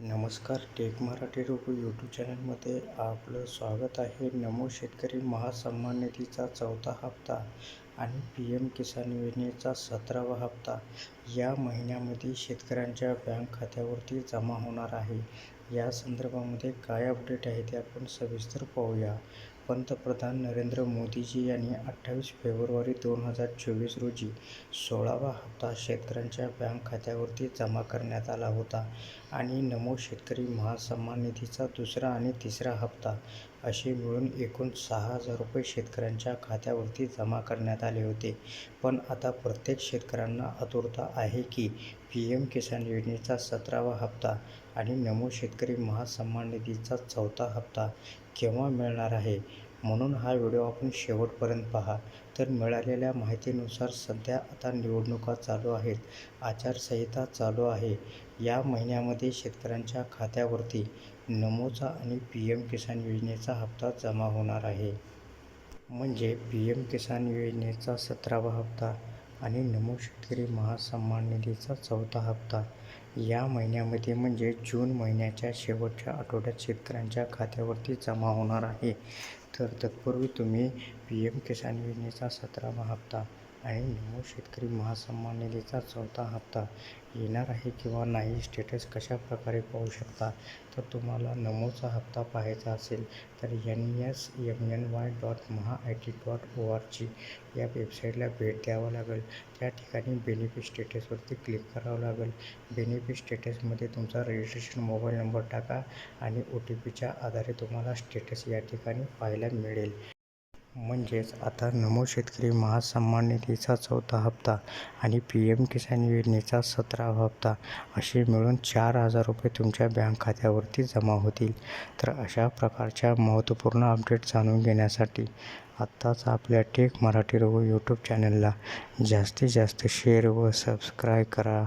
नमस्कार take Marathi robot YouTube चॅनलमध्ये आपलं स्वागत आहे. नमो शेतकरी महासन्मान निधीचा चौथा हप्ता आणि पी एम किसान योजनेचा सतरावा हप्ता. या महिन्यामध्ये शेतकऱ्यांच्या बँक खात्यावरती जमा होणार आहे. या संदर्भामध्ये काय अपडेट आहे ते आपण सविस्तर पाहूया. पंतप्रधान नरेंद्र मोदीजी यांनी अठ्ठावीस फेब्रुवारी दोन हजार चोवीस रोजी सोळावा हप्ता शेतकऱ्यांच्या बँक खात्यावरती जमा करण्यात आला होता आणि नमो शेतकरी महासन्मान निधीचा दुसरा आणि तिसरा हप्ता असे मिळून एकूण सहा हजार रुपये शेतकऱ्यांच्या खात्यावरती जमा करण्यात आले होते. पण आता प्रत्येक शेतकऱ्यांना आतुरता आहे की पी एम किसान योजनेचा सतरावा हप्ता आणि नमो शेतकरी महासन्मान निधीचा चौथा हप्ता केव्हा मिळणार आहे? म्हणून हा व्हिडिओ आपण शेवटपर्यंत पहा. तर मिळालेल्या माहितीनुसार सध्या आता निवडणुका चालू आहेत. आचारसंहिता चालू आहे. या महिन्यामध्ये शेतकऱ्यांच्या खात्यावरती नमोचा आणि पी एम किसान योजनेचा हप्ता जमा होणार आहे. म्हणजे पी एम किसान योजनेचा सतरावा हप्ता. आणि नमो शेतकरी महासन्मान निधीचा चौथा हप्ता. या महिन्यामध्ये म्हणजे जून महिन्याच्या शेवटच्या आठवड्यात शेतकऱ्यांच्या खात्यावरती जमा होणार आहे. तर तत्पूर्वी तुम्ही पी एम किसान योजनेचा सतरावा हप्ता आणि नमो शेतकरी महासन्मान निधीचा चौथा हप्ता येणार आहे किंवा नाही स्टेटस कशा प्रकारे पाहू शकता? तर तुम्हाला नमोचा हप्ता पाहायचा असेल तर N S M N Y dot maha I T dot O R G या वेबसाईटला भेट द्यावं लागेल. त्या ठिकाणी बेनिफिट स्टेटसवरती क्लिक करावं लागेल. बेनिफिट स्टेटसमध्ये तुमचा रजिस्ट्रेशन मोबाईल नंबर टाका आणि ओ टी पीच्या आधारे तुम्हाला स्टेटस या ठिकाणी पाहायला मिळेल. म्हणजेच आता नमो शेतकरी महासन्मान निधीचा चौथा हप्ता आणि पी एम किसान योजनेचा सतरावा हप्ता असे मिळून चार हजार रुपये तुमच्या बँक खात्यावरती जमा होतील. तर अशा प्रकारच्या महत्त्वपूर्ण अपडेट जाणून घेण्यासाठी आत्ताच आपल्या टेक मराठी रोबो यूट्यूब चॅनलला जास्तीत जास्त शेअर व सबस्क्राईब करा.